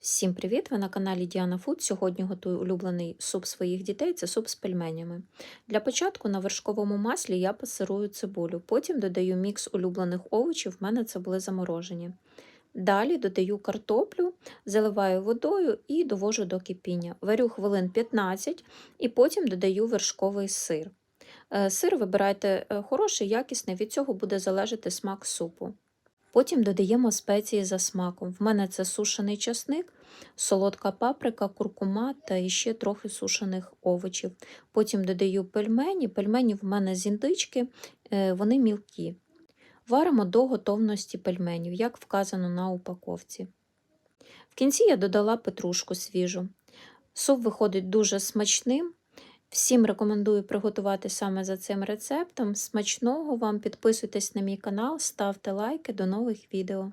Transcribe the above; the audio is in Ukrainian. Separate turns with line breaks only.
Всім привіт! Ви на каналі Діана Фуд. Сьогодні готую улюблений суп своїх дітей це суп з пельменями. Для початку на вершковому маслі я пасирую цибулю, потім додаю мікс улюблених овочів, в мене це були заморожені. Далі додаю картоплю, заливаю водою і довожу до кипіння. Варю хвилин 15 і потім додаю вершковий сир. Е, Сир вибирайте е, хороший, якісний, від цього буде залежати смак супу. Потім додаємо спеції за смаком. В мене це сушений часник, солодка паприка, куркума та ще трохи сушених овочів. Потім додаю пельмені. Пельмені в мене з індички, е, вони мілкі. Варимо до готовності пельменів, як вказано на упаковці. В кінці я додала петрушку свіжу. Суп виходить дуже смачним. Всім рекомендую приготувати саме за цим рецептом. Смачного вам, підписуйтесь на мій канал, ставте лайки, до нових відео.